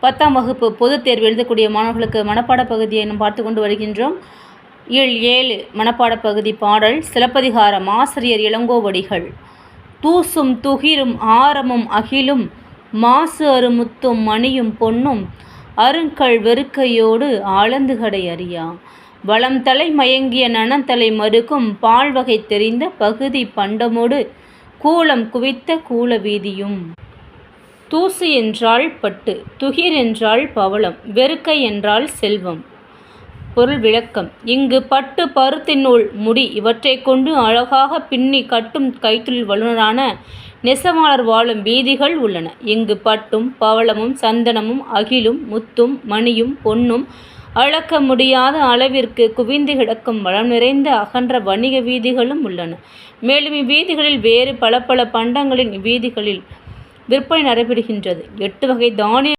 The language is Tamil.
பத்தாம் வகுப்பு பொதுத் தேர்வு எழுதக்கூடிய மாணவர்களுக்கு மனப்பாடப் பகுதியை நாம் பார்த்து கொண்டு வருகின்றோம். இல் ஏழு மனப்பாடப் பகுதி பாடல் சிலப்பதிகாரம் ஆசிரியர் இளங்கோவடிகள் தூசும் துகிரும் ஆரமும் அகிலும் மாசு அருமுத்தும் மணியும் பொன்னும் அருங்கல் வெறுக்கையோடு ஆலந்துகடை அறியா. வளம் தலை மயங்கிய நனந்தலை மறுக்கும் பால்வகை தெரிந்த பகுதி பண்டமோடு கூலம் குவித்த கூல வீதியும். தூசு என்றால் பட்டு துகிர் என்றால் பவளம் வெறுக்கை என்றால் செல்வம். பொருள் விளக்கம். இங்கு பட்டு பருத்தி நூல் முடி இவற்றைக் கொண்டு அழகாக பின்னி கட்டும் கைத்தொழில் வல்லுநரான நெசவாளர் வாழும் வீதிகள் உள்ளன. இங்கு பட்டும் பவளமும் சந்தனமும் அகிலும் முத்தும் மணியும் பொன்னும் அளக்க முடியாத அளவிற்கு குவிந்து கிடக்கும் வளம் நிறைந்த அகன்ற வணிக வீதிகளும் உள்ளன. மேலும் இவ்வீதிகளில் வேறு பல பல பண்டங்களின் இவ்வீதிகளில் விற்பனை நடைபெறுகின்றது. எட்டு வகை தானிய